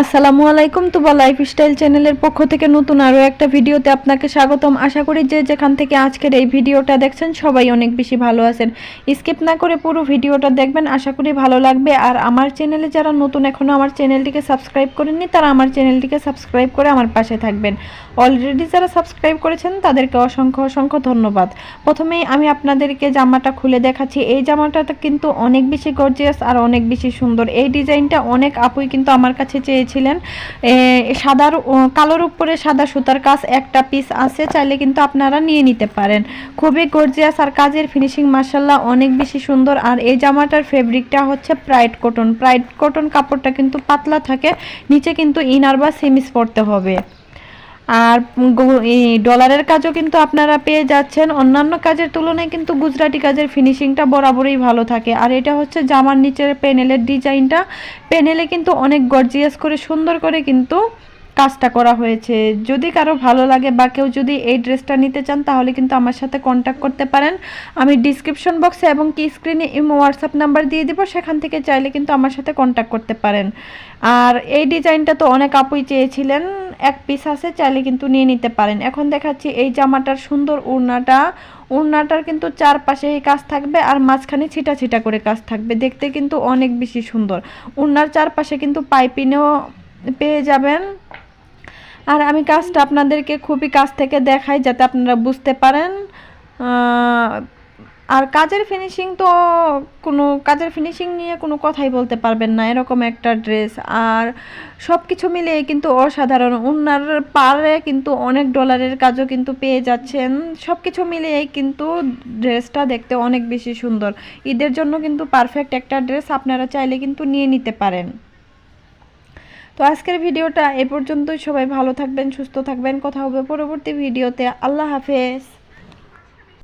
আসসালামু আলাইকুম তুবা লাইফস্টাইল চ্যানেলের পক্ষ থেকে নতুন আরও একটা ভিডিওতে আপনাকে স্বাগতম। আশা করি যে যেখান থেকে আজকের এই ভিডিওটা দেখছেন সবাই অনেক বেশি ভালো আছেন। স্কিপ না করে পুরো ভিডিওটা দেখবেন, আশা করি ভালো লাগবে। আর আমার চ্যানেলে যারা নতুন এখনও আমার চ্যানেলটিকে সাবস্ক্রাইব করেননি, তারা আমার চ্যানেলটিকে সাবস্ক্রাইব করে আমার পাশে থাকবেন। অলরেডি যারা সাবস্ক্রাইব করেছেন, তাদেরকে অসংখ্য অসংখ্য ধন্যবাদ। প্রথমেই আমি আপনাদেরকে জামাটা খুলে দেখাচ্ছি। এই জামাটা কিন্তু অনেক বেশি গর্জিয়াস আর অনেক বেশি সুন্দর। এই ডিজাইনটা অনেক আপুই কিন্তু আমার কাছে চেয়েছিলেন এ, সাদার কালোর উপরে সাদা সুতার কাজ একটা পিস আছে চাইলে কিন্তু আপনারা নিয়ে নিতে পারেন। খুবই গর্জিয়াস আর কাজের ফিনিশিং মার্শাল্লাহ অনেক বেশি সুন্দর। আর এই জামাটার ফেব্রিকটা হচ্ছে প্রাইড কটন প্রাইড কটন কাপড়টা কিন্তু পাতলা থাকে নিচে কিন্তু ইনার বা সেমিস পরতে হবে। আর ডলারের কাজও কিন্তু আপনারা পেয়ে যাচ্ছেন। অন্যান্য কাজের তুলনায় কিন্তু গুজরাটি কাজের ফিনিশিংটা বরাবরই ভালো থাকে। আর এটা হচ্ছে জামার নিচের প্যানেলের ডিজাইনটা প্যানেলে কিন্তু অনেক গর্জিয়াস করে সুন্দর করে কিন্তু কাজটা করা হয়েছে। যদি কারও ভালো লাগে বা কেউ যদি এই ড্রেসটা নিতে চান, তাহলে কিন্তু আমার সাথে কন্ট্যাক্ট করতে পারেন। আমি ডিসক্রিপশন বক্সে এবং কি স্ক্রিনে হোয়াটসঅ্যাপ নাম্বার দিয়ে দিব, সেখান থেকে চাইলে কিন্তু আমার সাথে কন্ট্যাক্ট করতে পারেন। আর এই ডিজাইনটা তো অনেক আপুই চেয়েছিলেন। এক পিস আছে, চাইলে কিন্তু নিয়ে নিতে পারেন। এখন দেখাচ্ছি এই জামাটার সুন্দর উড়নাটা। উড়নাটার কিন্তু চারপাশে এই কাজ থাকবে আর মাঝখানে ছিটা ছিটা করে কাজ থাকবে। দেখতে কিন্তু অনেক বেশি সুন্দর। উড়নার চারপাশে কিন্তু পাইপিনেও পেয়ে যাবেন। আর আমি কাজটা আপনাদেরকে খুবই কাছ থেকে দেখাই, যাতে আপনারা বুঝতে পারেন। আর কাজের ফিনিশিং তো কোনো, কাজের ফিনিশিং নিয়ে কোনো কথাই বলতে পারবেন না। এরকম একটা ড্রেস আর সব কিছু মিলিয়ে কিন্তু অসাধারণ। ওনার পারে কিন্তু অনেক ডলারের কাজও কিন্তু পেয়ে যাচ্ছেন। সব কিছু মিলিয়ে কিন্তু ড্রেসটা দেখতে অনেক বেশি সুন্দর। ঈদের জন্য কিন্তু পারফেক্ট একটা ড্রেস আপনারা চাইলে কিন্তু নিয়ে নিতে পারেন। তো আজকের ভিডিওটা এ পর্যন্তই। সবাই ভালো থাকবেন, সুস্থ থাকবেন। কথা হবে পরবর্তী ভিডিওতে। আল্লাহ হাফেজ।